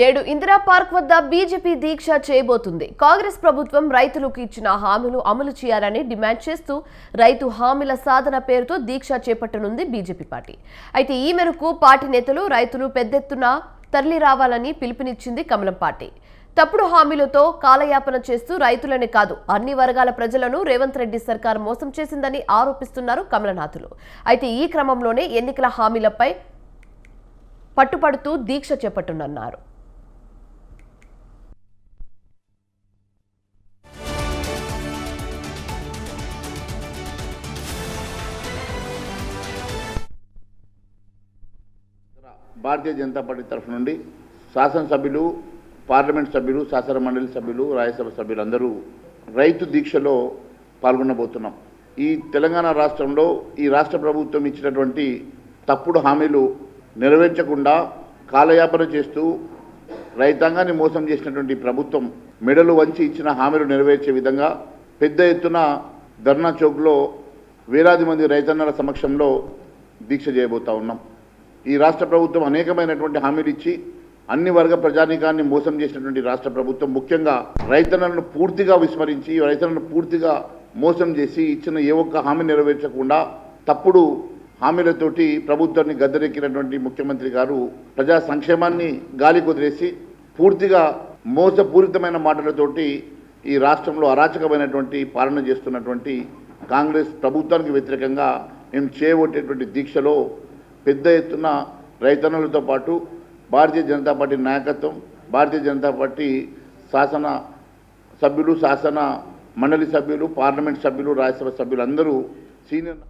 నేడు ఇందిరా పార్క్ వద్ద బీజేపీ దీక్ష చేయబోతుంది. కాంగ్రెస్ ప్రభుత్వం రైతులకు ఇచ్చిన హామీలు అమలు చేయాలని డిమాండ్ చేస్తూ రైతు హామీల సాధన పేరుతో దీక్ష చేపట్టనుంది బీజేపీ పార్టీ. అయితే ఈ మేరకు పార్టీ నేతలు రైతులు పెద్దెత్తున తరలి రావాలని పిలుపునిచ్చింది కమలం పార్టీ. తప్పుడు హామీలతో కాలయాపన చేస్తూ రైతులనే కాదు అన్ని వర్గాల ప్రజలను రేవంత్ రెడ్డి సర్కార్ మోసం చేసిందని ఆరోపిస్తున్నారు కమలనాథులు. అయితే ఈ క్రమంలోనే ఎన్నికల హామీలపై పట్టుపడుతూ దీక్ష చేపట్టనున్నారు. భారతీయ జనతా పార్టీ తరఫు నుండి శాసనసభ్యులు పార్లమెంట్ సభ్యులు శాసన మండలి సభ్యులు రాజ్యసభ సభ్యులు అందరూ రైతు దీక్షలో పాల్గొనబోతున్నాం. ఈ తెలంగాణ రాష్ట్రంలో ఈ రాష్ట్ర ప్రభుత్వం ఇచ్చినటువంటి తప్పుడు హామీలు నెరవేర్చకుండా కాలయాపన చేస్తూ రైతాంగాన్ని మోసం చేసినటువంటి ప్రభుత్వం మెడలు వంచి ఇచ్చిన హామీలు నెరవేర్చే విధంగా పెద్ద ఎత్తున ధర్నా చౌక్లో వేలాది మంది రైతన్నల సమక్షంలో దీక్ష చేయబోతా ఉన్నాం. ఈ రాష్ట్ర ప్రభుత్వం అనేకమైనటువంటి హామీలు ఇచ్చి అన్ని వర్గ ప్రజానీకాన్ని మోసం చేసినటువంటి రాష్ట్ర ప్రభుత్వం ముఖ్యంగా రైతన్నలను పూర్తిగా విస్మరించి రైతన్నలను పూర్తిగా మోసం చేసి ఇచ్చిన ఏ ఒక్క హామీ నెరవేర్చకుండా తప్పుడు హామీలతోటి ప్రభుత్వాన్ని గద్దెరెక్కినటువంటి ముఖ్యమంత్రి గారు ప్రజా సంక్షేమాన్ని గాలి కుదిరేసి పూర్తిగా మోసపూరితమైన మాటలతోటి ఈ రాష్ట్రంలో అరాచకమైనటువంటి పాలన చేస్తున్నటువంటి కాంగ్రెస్ ప్రభుత్వానికి వ్యతిరేకంగా మేము చేయబట్టేటువంటి దీక్షలో పెద్ద ఎత్తున రైతన్నులతో పాటు భారతీయ జనతా పార్టీ నాయకత్వం భారతీయ జనతా పార్టీ శాసన సభ్యులు శాసన మండలి సభ్యులు పార్లమెంట్ సభ్యులు రాజ్యసభ సభ్యులు అందరూ సీనియర్